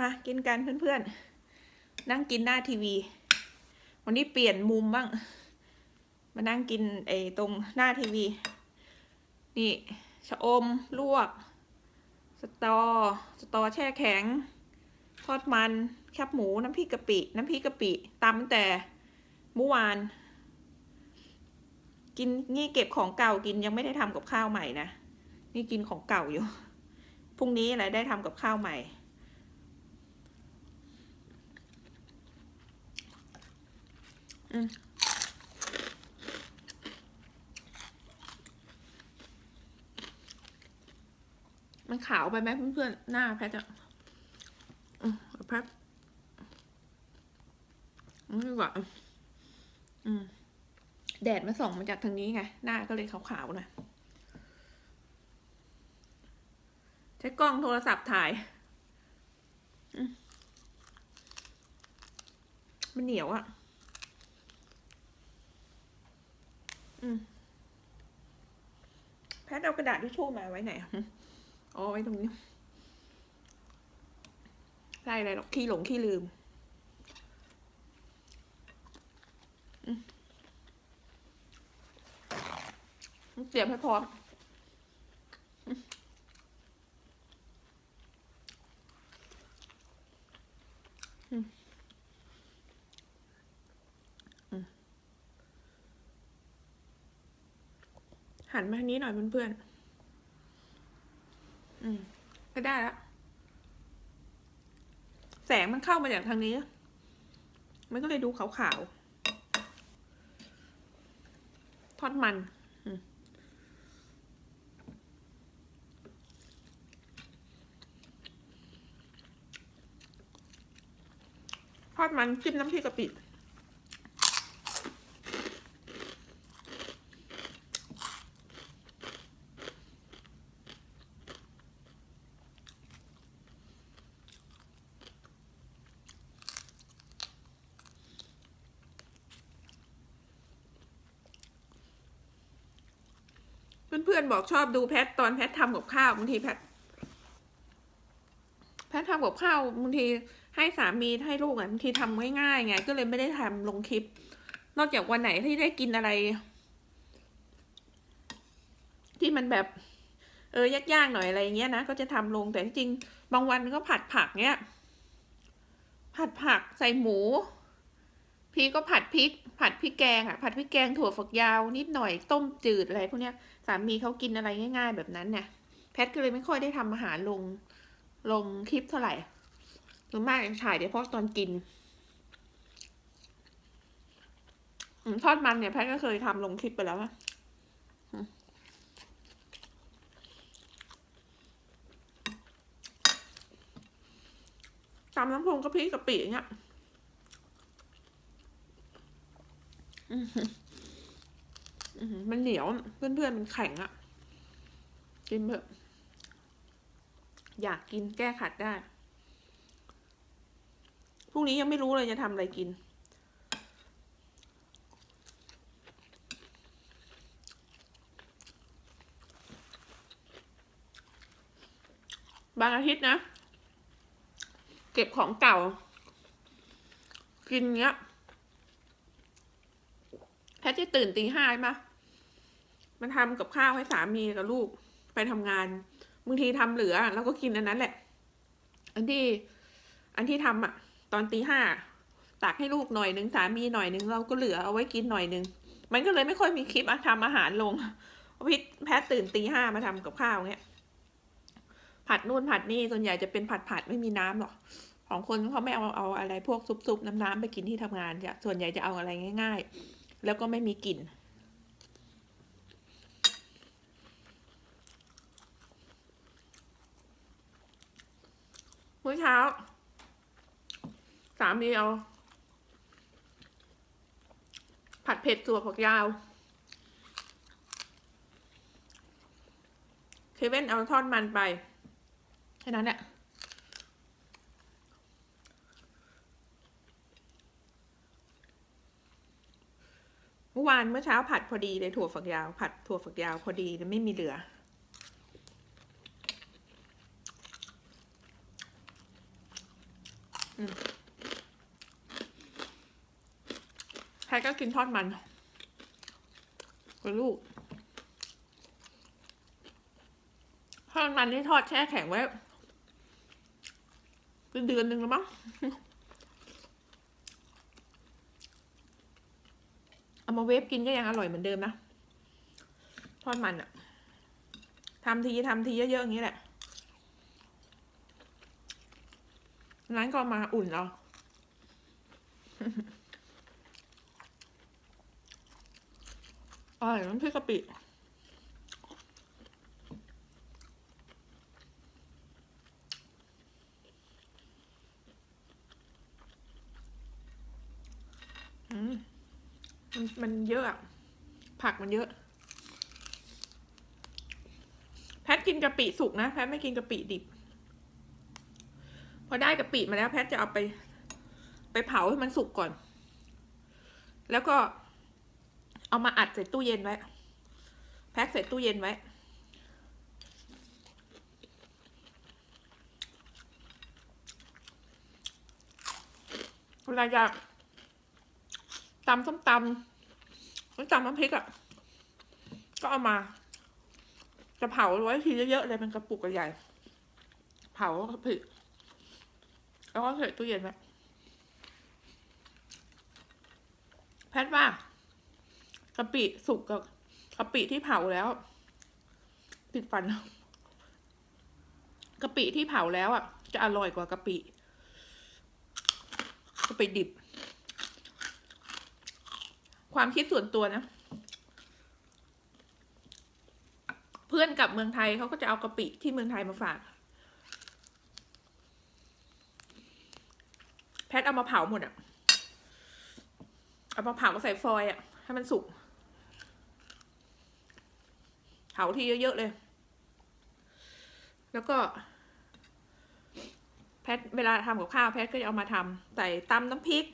มากินกันเพื่อนๆ นั่งกินหน้าทีวี วันนี้เปลี่ยนมุมบ้าง มานั่งกินไอ้ตรงหน้าทีวี นี่ชะอมลวก สตอ สตอแช่แข็ง ทอดมันแคบหมูน้ำพริกกะปิ น้ำพริกกะปิตำตั้งแต่เมื่อวาน กินนี่เก็บของเก่ากินยังไม่ได้ทำกับข้าวใหม่นะ นี่กินของเก่าอยู่ พรุ่งนี้อะไรได้ทำกับข้าวใหม่ มมันขาวไปไหมเพื่อนๆ หน้าแพทย์อะอืมแพทย์อืมดีกว่าอืม แดดมาส่องมาจากทางนี้ไง หน้าก็เลยขาวๆหน่อยใช้กล้องโทรศัพท์ถ่าย มันเหนียวอะอืม แพทเอากระดาษทิชชู่มาไว้ไหนอ๋อไว้ตรงนี้ใช่อะไรหรอกขี้หลงขี้ลืมอืมเตรียมให้พร้อม หันมาทางนี้หน่อยเพื่อนๆ อืม ก็ได้แล้วแสงมันเข้ามาจากทางนี้ มันก็เลยดูขาวๆ ทอดมันทอดมันจิ้มน้ำพริกกะปิ เพื่อนๆบอกชอบดูแพทตอนแพททำกับข้าวบางทีแพทแพททำกับข้าวบางทีให้สามีให้ลูกอะบางทีทำง่ายๆไง ก็เลยไม่ได้ทำลงคลิป นอกจากวันไหนที่ได้กินอะไร ที่มันแบบเออยากๆหน่อยอะไรเงี้ยนะก็จะทำลงแต่จริงบางวันก็ผัดผักเนี้ย ผัดผักใส่หมูพี่ก็ผัดพริก ผัดพริกแกงอะ ผัดพริกแกงถั่วฝักยาวนิดหน่อยต้มจืดอะไรพวกเนี้ย สามีเขากินอะไรง่าย ๆ แบบนั้นเนี่ย แพทก็เลยไม่ค่อยได้ทำอาหารลงลงคลิปเท่าไหร่ส่วนมากถ่ายเดี๋ยวเพาะตอนกินทอดมันเนี่ยแพทก็เคยทำลงคลิปไปแล้วอะอืมตำน้ำพงกะปิกะปิอย่างเงี้ย มันเหนียว เพื่อนๆ มันแข็งอะกินเถอะอยากกินแก้ขัดได้ พรุ่งนี้ยังไม่รู้เลยจะทำอะไรกิน บางอาทิตย์นะ เก็บของเก่า กินเงี้ยแพทจะตื่นตีห้าใช่ไหม มันทำกับข้าวให้สามีกับลูกไปทำงานบางทีทำเหลือเราก็กินอันนั้นแหละ อันที่ อันที่ทำอะ ตอนตีห้าตักให้ลูกหน่อยหนึ่งสามีหน่อยหนึ่งเราก็เหลือเอาไว้กินหน่อยหนึ่งมันก็เลยไม่ค่อยมีคลิปอะทำอาหารลงพิษแพทตื่นตีห้ามาทำกับข้าวเงี้ยผัดนู่นผัดนี่ส่วนใหญ่จะเป็นผัดผัดไม่มีน้ำหรอกของคนเขาไม่เอาเอาอะไรพวกซุปๆน้ำๆไปกินที่ทำงานจะส่วนใหญ่จะเอาอะไรง่าย ๆ แล้วก็ไม่มีกลิ่น เช้า สามีเอา ผัดเผ็ดตัวผักยาวเคเว่นเอาทอดมันไปแค่นั้นแหละเมื่อวานเมื่อเช้าผัดพอดีเลยถั่วฝักยาว ผัดถั่วฝักยาวพอดีเลยไม่มีเหลือมใคร ก็กินทอดมันกับลูกทอดมันนี่ทอดแช่แข็งไว้เป็นเดือนหนึ่งแล้วมั้งเอามาเวฟกินก็ยังอร่อยเหมือนเดิมนะ ทอดมันอะทำทีทำทีเยอะๆอย่างนี้แหละนั้นก็เอามาอุ่นเอา อร่อยน้ำพริกกะปิมมันมันเยอะอะผักมันเยอะ แพทกินกะปิสุกนะ แพทไม่กินกะปิดิบ พอได้กะปิมาแล้ว แพทจะเอาไป ไปเผาให้มันสุกก่อน แล้วก็ เอามาอัดใส่ตู้เย็นไว้ แพ็คใส่ตู้เย็นไว้ เวลาจะตำส้มตำหรือตำน้ำพริกอะ่ะ ก็เอามา จะเผาไว้ทีเยอะๆเลยเป็นกระปุกใหญ่ เผากะปิแล้วก็ใส่ตู้เย็นไว้แพทว่า กะปิสุกกับกะปิที่เผาแล้ว ติดฟันกะปิที่เผาแล้วอะ จะอร่อยกว่ากะปิกะปิดิบ ความคิดส่วนตัวนะ เพื่อนกลับเมืองไทยเขาก็จะเอากะปิที่เมืองไทยมาฝากแพทเอามาเผาหมดอะ เอามาเผาใส่ฟอยอะ ให้มันสุก เผาที่เยอะๆเลย แล้วก็ แพทเวลาทำกับข้าวแพทก็จะเอามาทำใส่ตำน้ำพริก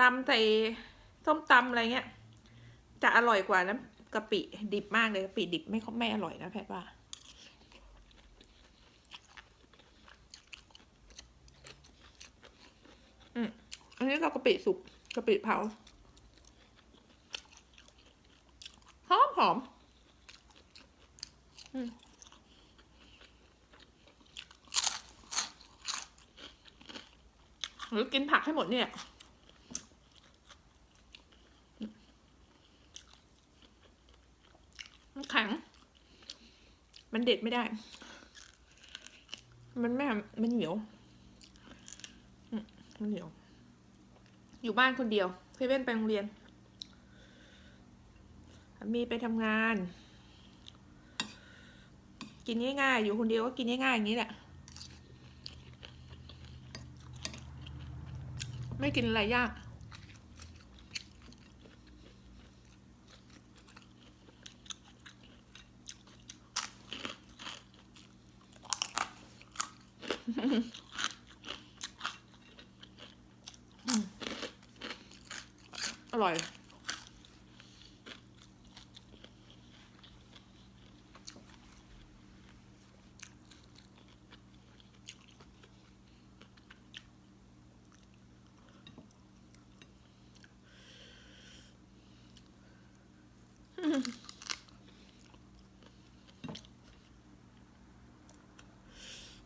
ตำใส่ส้มตำอะไรเงี้ย จะอร่อยกว่าน้ำกะปิดิบมากเลยกะปิดิบไม่ค่อยไม่อร่อยนะแพทว่าอันนี้ก็กะปิสุกกะปิเผาหอมหอม หรือกินผักให้หมดเนี่ยมันแข็ง มันเด็ดไม่ได้ มันไม่ มันเหนียว มันเหนียว อยู่บ้านคนเดียวเซเว่นไปโรงเรียน มีไปทำงาน กินง่ายๆ อยู่คนเดียวก็กินง่ายๆอย่างนี้แหละ ไม่กินอะไรยาก อร่อย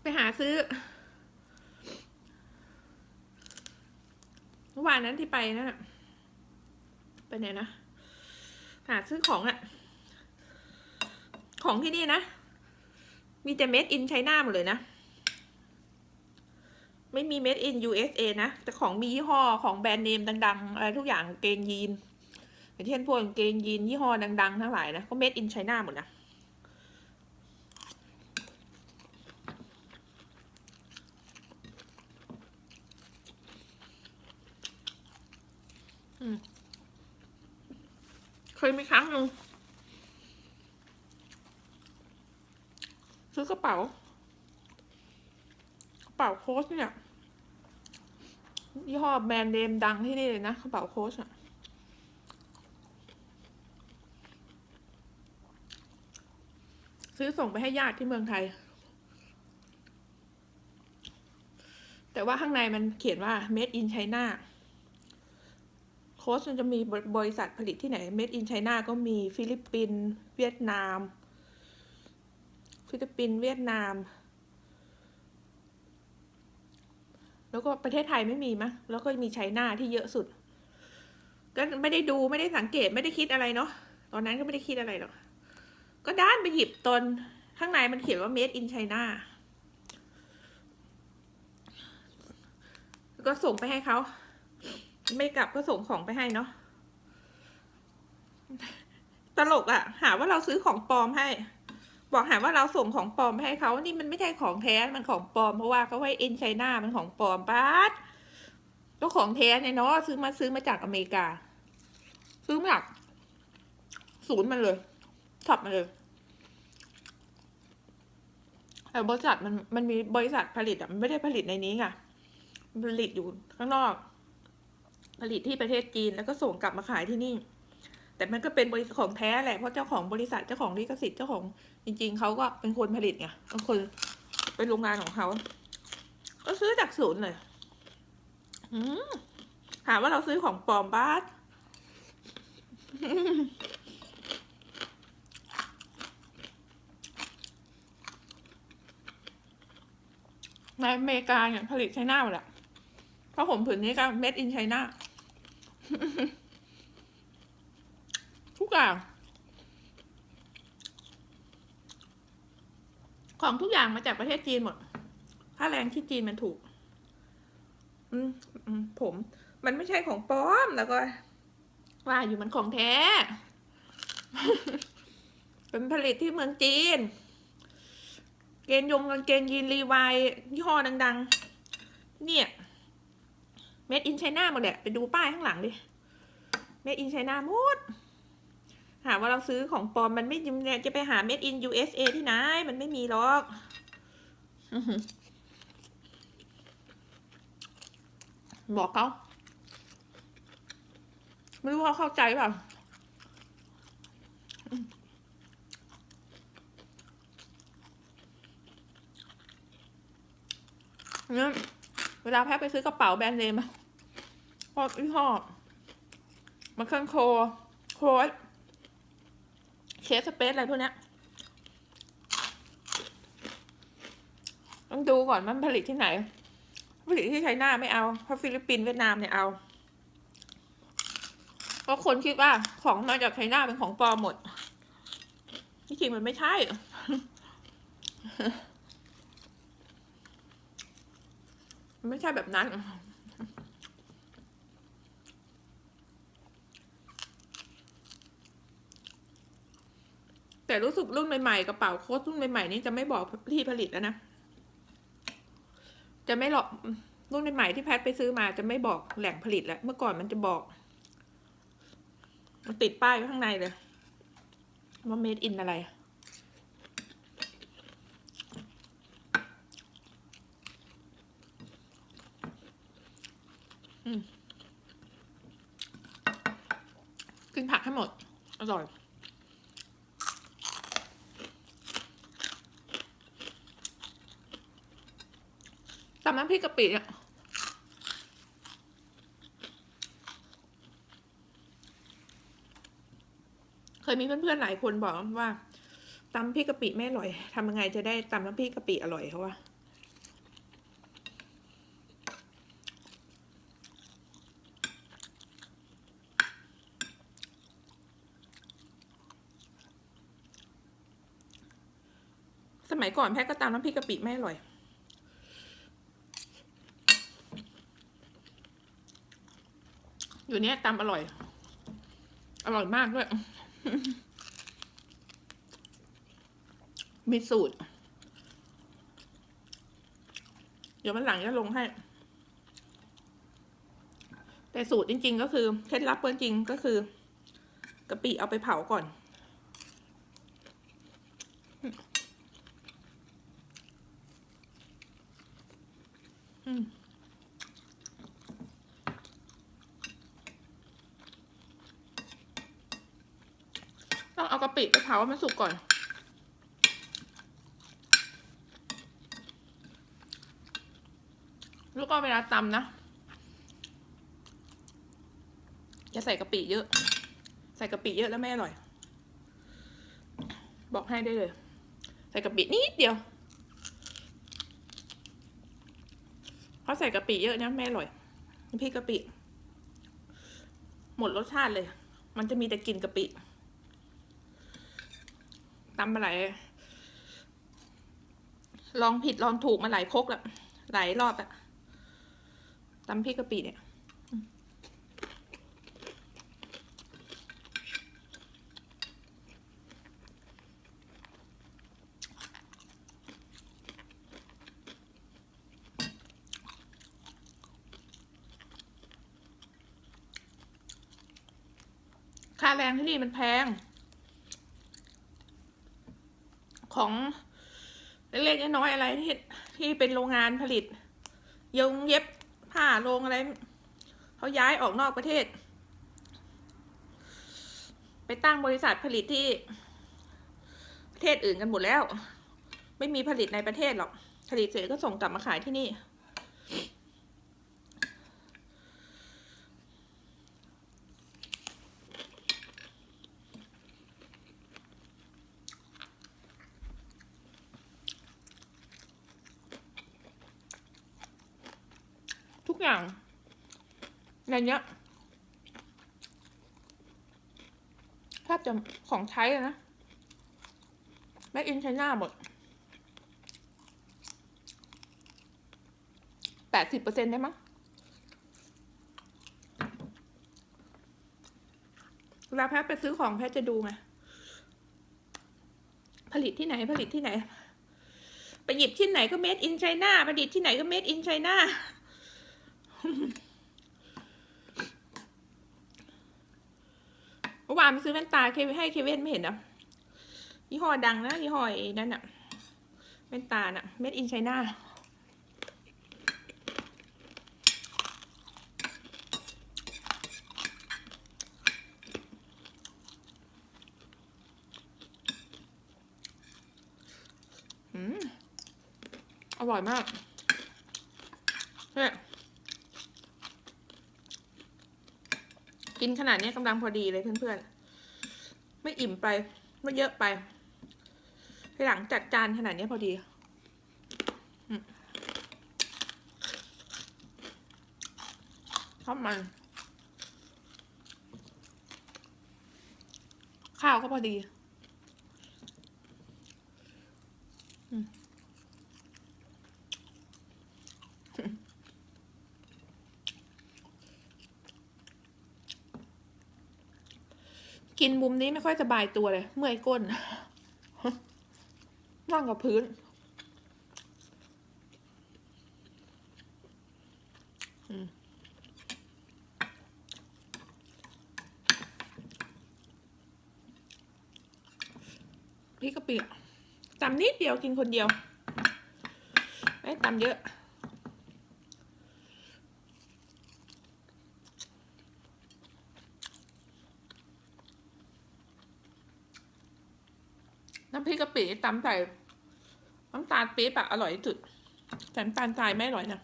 ไปหา ซื้อเมื่อวานนั้นที่ไปนะ่ะไปไหนนะหาซื้อของอะของที่นี่นะ มีแต่ made in China หมดเลยนะ ไม่มี made in USA นะ แต่ของมียี่ห้อของแบรนด์เนมดังๆอะไรทุกอย่างเกงยีนอย่างเช่นพวกกางเกงยีนยี่ห้อดัง ๆ ทั้งหลายนะ ก็ made in China หมดนะ เคยมีครั้งหนึ่งซื้อกระเป๋า กระเป๋าโค้ชเนี่ยยี่ห้อแบรนด์เนมดังที่นี่เลยนะกระเป๋าโค้ชอะซื้อส่งไปให้ญาติที่เมืองไทย แต่ว่าข้างในมันเขียนว่า made in China โค้ชมันจะมีบริษัทผลิตที่ไหน made in China ก็มีฟิลิปปินส์เวียดนาม ฟิลิปปินส์เวียดนาม แล้วก็ประเทศไทยไม่มีมะแล้วก็มีไชน่าที่เยอะสุด ก็ไม่ได้ดูไม่ได้สังเกตไม่ได้คิดอะไรเนาะตอนนั้นก็ไม่ได้คิดอะไรหรอกก็ด้านไปหยิบตนข้างในมันเขียนว่า made in China ก็ส่งไปให้เขา ไม่กลับก็ส่งของไปให้เนาะตลกอะ่ะ หาว่าเราซื้อของปลอมให้ บอกหาว่าเราส่งของปลอมไปให้เขานี่มันไม่ใช่ของแท้มันของปลอมเพราะว่าเขาไว้เอินไชน่ามันของปลอมป้าดก็ของแท้เนี่ยเนาะซื้อมาซื้อมาจากอเมริกา ซื้อมาจากศูนย์มันเลยช็อปมาเลยแต่บริษัทมันมันมีบริษัทผลิตอะมันไม่ได้ผลิตในนี้ไงผลิตอยู่ข้างนอก ผลิตที่ประเทศจีนแล้วก็ส่งกลับมาขายที่นี่ แต่มันก็เป็นบริษัทของแท้แหละเพราะเจ้าของบริษัทเจ้าของลิขสิทธิ์เจ้าของจริง ๆเขาก็เป็นคนผลิตไงเป็นคนเป็นโรงงานของเขาก็ซื้อจากศูนย์เลยถามว่าเราซื้อของปลอมบ้านในอเมริกาเนี่ยผลิตไชน่าหมดแหละเพราะผมผืนนี้ก็ made in China ทุกอย่างของทุกอย่างมาจากประเทศจีนหมด ค่าแรงที่จีนมันถูกอืมอืมผม มันไม่ใช่ของปลอมแล้วก็ ว่าอยู่มันของแท้ เป็นผลิตที่เมืองจีน เกณฑ์ยงกางเกงยีนรีวายยี่ห้อดัง ๆ เนี่ย made in China หมดแหละไปดูป้ายข้างหลังดิ made in China หมดหาว่าเราซื้อของปลอมมันไม่เนี่ยจะไปหา made in USA ที่ไหน มันไม่มีหรอกบอกเขาไม่รู้เขาเข้าใจเปล่าเนี่ยเวลาแพ้ไปซื้อกระเป๋าแบรนด์เนมอะ พอยี่ห้อมาเครื่องโคโค้ดเคสสเปซอะไรพวกนี้ต้องดูก่อนมันผลิตที่ไหน ผลิตที่ไชน่าไม่เอา เพราะฟิลิปปินส์เวียดนามเนี่ยเอา เพราะคนคิดว่าของมาจากไชน่าเป็นของปลอมหมด ที่จริงมันไม่ใช่ ไม่ใช่แบบนั้น แต่รู้สึกรุ่นใหม่ๆกระเป๋าโค้ดรุ่นใหม่ๆนี่จะไม่บอกที่ผลิตแล้วนะ จะไม่หลอกรุ่นใหม่ๆที่แพทไปซื้อมาจะไม่บอกแหล่งผลิตแล้ว เมื่อก่อนมันจะบอก มันติดป้ายไว้ข้างในเลยว่า made in อะไร กินผักให้หมด อร่อย ตำน้ำพริกกะปิเนี่ยเคยมีเพื่อนๆหลายคนบอกว่าตำพริกกะปิไม่อร่อยทำยังไงจะได้ตำน้ำพริกกะปิอร่อยเขาว่าสมัยก่อนแพทย์ก็ตำน้ำพริกกะปิไม่อร่อย อยู่เนี้ยตำอร่อย อร่อยมากด้วย มีสูตร เดี๋ยวมันหลังจะลงให้ แต่สูตรจริง ๆ ก็คือ เคล็ดลับเพื่อนจริงก็คือกะปิเอาไปเผาก่อน อืม ต้อง เอากะปิไปเผามันสุกก่อน แล้วก็ก็เวลาตำนะ จะใส่กะปิเยอะ ใส่กะปิเยอะแล้วไม่อร่อย บอกให้ได้เลย ใส่กะปินิดเดียวเขาะใส่กะปิเยอะเนะไม่อร่อยพริกกะปิ หมดรสชาติเลย มันจะมีแต่กลิ่นกะปิ ตำมาหลายลองผิดลองถูกมาหลายคกแล้วหลายรอบอะตำพริกกะปิเนี่ยค่าแรงที่นี่มันแพง ของเล็กๆน้อยๆอะไรที่ที่เป็นโรงงานผลิต ยงเย็บผ้าโรงอะไรเขาย้ายออกนอกประเทศ ไปตั้งบริษัทผลิตที่ ประเทศอื่นกันหมดแล้ว ไม่มีผลิตในประเทศหรอก ผลิตเสร็จก็ส่งกลับมาขายที่นี่ ทุกอย่าง ในเนี้ยแทบจะของใช้เลยนะแม็กอินไชน่าหมดแปดสิบเปอร์เซ็นได้มั้งเวลาแพทไปซื้อของแพทจะดูไง ผลิตที่ไหนผลิตที่ไหน ไปหยิบที่ไหนก็ made in China ผลิตที่ไหนก็ made in China เมื่อ วานไปซื้อแว่นตาเควให้เควินไม่เห็นเหรอยี่ห้อดังนะยี่ห้อนั่นอะแว่นตาน่ะ made in China อืมอร่อยมากเนี่ยกินขนาดนี้กำลังพอดีเลยเพื่อนๆ ไม่อิ่มไป ไม่เยอะไปทีหลังจัดจานขนาดนี้พอดีอืมข้าวมัน ข้าวก็พอดี กินมุมนี้ไม่ค่อยสบายตัวเลย เมื่อยก้น นั่งกับพื้น พริกกะปิตำนิดเดียวกินคนเดียว ไม่ตำเยอะ น้ำพริกกะปิตำใส่น้ำตาลปี๊บอะอร่อยที่สุดแต่น้ำตาลทรายไม่อร่อยนะ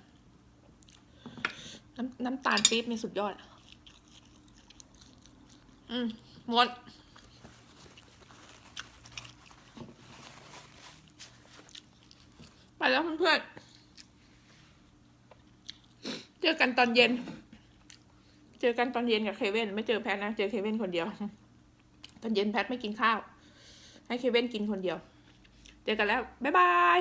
น้ำน้ำตาลปี๊บนี่สุดยอด อืมหมดไปแล้วเพื่อนๆ เจอกันตอนเย็น เจอกันตอนเย็นกับเคเว่น ไม่เจอแพทนะ เจอเคเว่นคนเดียว ตอนเย็นแพทไม่กินข้าว ให้เคเว่นกินคนเดียว เจอกันแล้ว บ๊ายบาย